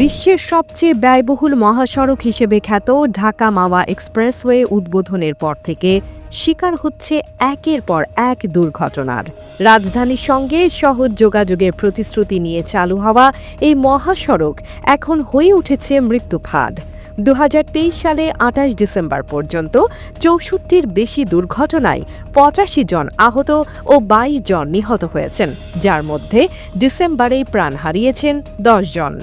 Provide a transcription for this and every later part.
বিশ্বের সবচেয়ে ব্যয়বহুল মহাসড়ক হিসেবে খ্যাত ঢাকা মাওয়া এক্সপ্রেসওয়ে উদ্বোধনের পর থেকে শিকার হচ্ছে একের পর এক দুর্ঘটনার। রাজধানীর সঙ্গে সহজ যোগাযোগের প্রতিশ্রুতি নিয়ে চালু হওয়া এই মহাসড়ক এখন হয়ে উঠেছে মৃত্যুফাদ দু হাজার তেইশ সালে আঠাশ ডিসেম্বর পর্যন্ত চৌষট্টির বেশি দুর্ঘটনায় পঁচাশি জন আহত ও বাইশ জন নিহত হয়েছেন, যার মধ্যে ডিসেম্বরেই প্রাণ হারিয়েছেন দশ জন।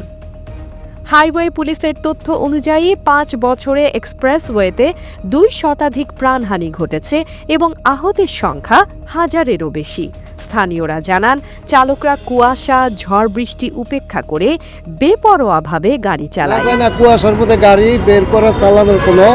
হাইওয়ে পুলিশের তথ্য অনুযায়ী পাঁচ বছরে এক্সপ্রেসওয়েতে দুই শতাধিক প্রাণহানি ঘটেছে এবং আহতের সংখ্যা হাজারেরও বেশি। স্থানীয়রা জানান চালকরা কুয়াশা ঝড় বৃষ্টি উপেক্ষা করে বেপরোয়াভাবে গাড়ি চালায়। না কুয়াশার মধ্যে গাড়ি বের করা চালানোর কোনো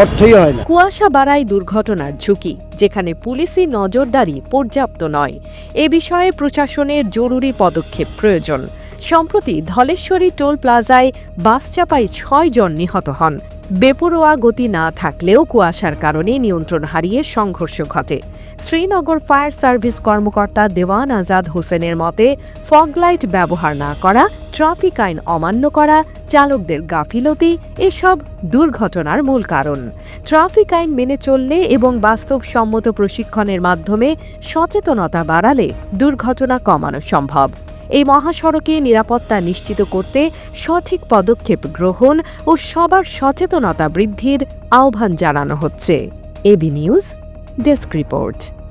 অর্থই হয় না। কুয়াশা বাড়ায় দুর্ঘটনার ঝুঁকি যেখানে পুলিশি নজরদারি পর্যাপ্ত নয়। এ বিষয়ে প্রশাসনের জরুরি পদক্ষেপ প্রয়োজন। সম্প্রতি ধলেশ্বরী টোল প্লাজায় বাস চাপায় ছয় জন নিহত হন। বেপরোয়া গতি না থাকলেও কুয়াশার কারণে নিয়ন্ত্রণ হারিয়ে সংঘর্ষ ঘটে। শ্রীনগর ফায়ার সার্ভিস কর্মকর্তা দেওয়ান আজাদ হোসেনের মতে, ফগলাইট ব্যবহার না করা, ট্রাফিক আইন অমান্য করা, চালকদের গাফিলতি, এসব দুর্ঘটনার মূল কারণ। ট্রাফিক আইন মেনে চললে এবং বাস্তবসম্মত প্রশিক্ষণের মাধ্যমে সচেতনতা বাড়ালে দুর্ঘটনা কমানো সম্ভব। এই মহাসড়কে নিরাপত্তা নিশ্চিত করতে সঠিক পদক্ষেপ গ্রহণ ও সবার সচেতনতা বৃদ্ধির আহ্বান জানানো হচ্ছে। AB news desk report